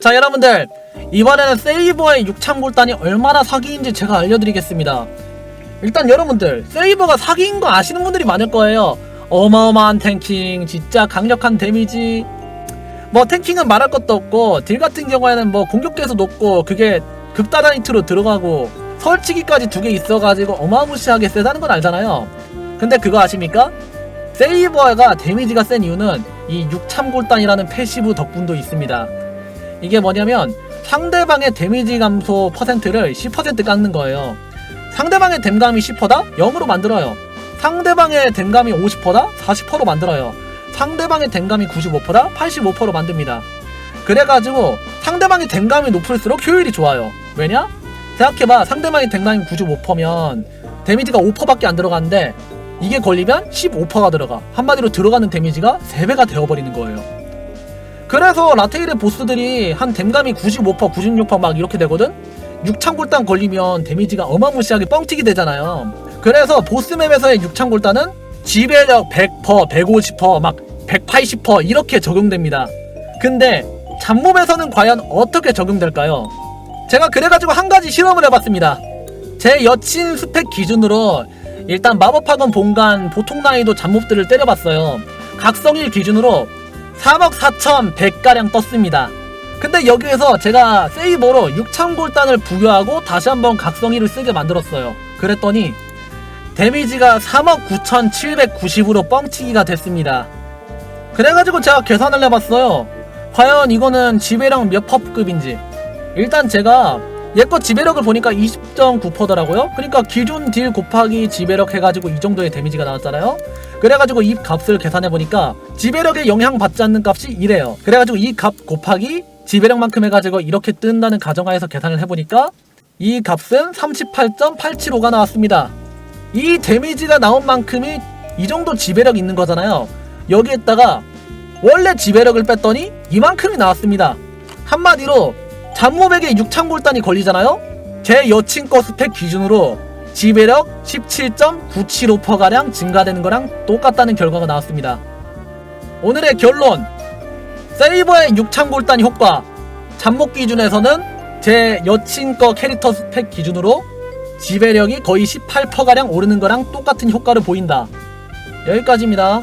자 여러분들 이번에는 세이버의 6창 골단이 얼마나 사기인지 제가 알려드리겠습니다. 일단 여러분들 세이버가 사기인 거 아시는 분들이 많을 거예요. 어마어마한 탱킹 진짜 강력한 데미지. 뭐 탱킹은 말할 것도 없고 딜 같은 경우에는 뭐 공격대에서 높고 그게 극다라이트로 들어가고 설치기까지 두 개 있어가지고 어마무시하게 세다는 건 알잖아요. 근데 그거 아십니까? 세이버가 데미지가 센 이유는 이 6참골단이라는 패시브 덕분도 있습니다 이게 뭐냐면 상대방의 데미지 감소 퍼센트를 10% 깎는 거예요 상대방의 댐감이 10%다? 0으로 만들어요 상대방의 댐감이 50%다? 40%로 만들어요 상대방의 댐감이 95%다? 85%로 만듭니다. 그래가지고 상대방의 댐감이 높을수록 효율이 좋아요. 왜냐? 생각해봐 상대방의 댐감이 95%면 데미지가 5%밖에 안 들어가는데 이게 걸리면 15%가 들어가. 한마디로 들어가는 데미지가 3배가 되어버리는 거예요. 그래서 라테일의 보스들이 한 댐감이 95%, 96%막 이렇게 되거든? 6창골단 걸리면 데미지가 어마무시하게 뻥튀기 되잖아요. 그래서 보스맵에서의 6창골단은 지배력 100%, 150%, 막 180% 이렇게 적용됩니다. 근데 잡몹에서는 과연 어떻게 적용될까요? 제가 그래가지고 한 가지 실험을 해봤습니다. 제 여친 스펙 기준으로 일단 마법학원 본관 보통 난이도 잡몹들을 때려봤어요. 각성일 기준으로 3억 4,100가량 떴습니다. 근데 여기에서 제가 세이버로 6참골단을 부여하고 다시 한번 각성일을 쓰게 만들었어요. 그랬더니 데미지가 3억 9,790으로 뻥치기가 됐습니다. 그래가지고 제가 계산을 해봤어요. 과연 이거는 지배력 몇 퍼급인지. 일단 제가 얘거 지배력을 보니까 20.9%더라고요. 그러니까 기준 딜 곱하기 지배력 해가지고 이 정도의 데미지가 나왔잖아요. 그래가지고 이 값을 계산해보니까 지배력에 영향받지 않는 값이 이래요. 그래가지고 이 값 곱하기 지배력만큼 해가지고 이렇게 뜬다는 가정하에서 계산을 해보니까 이 값은 38.875가 나왔습니다. 이 데미지가 나온 만큼이 이 정도 지배력 있는 거잖아요. 여기에다가 원래 지배력을 뺐더니 이만큼이 나왔습니다. 한마디로 잡몹에게 6창골단이 걸리잖아요. 제 여친 거 스펙 기준으로 지배력 17.975%가량 증가되는 거랑 똑같다는 결과가 나왔습니다. 오늘의 결론 세이버의 6창골단 효과 잡목 기준에서는 제 여친 거 캐릭터 스펙 기준으로 지배력이 거의 18%가량 오르는 거랑 똑같은 효과를 보인다. 여기까지입니다.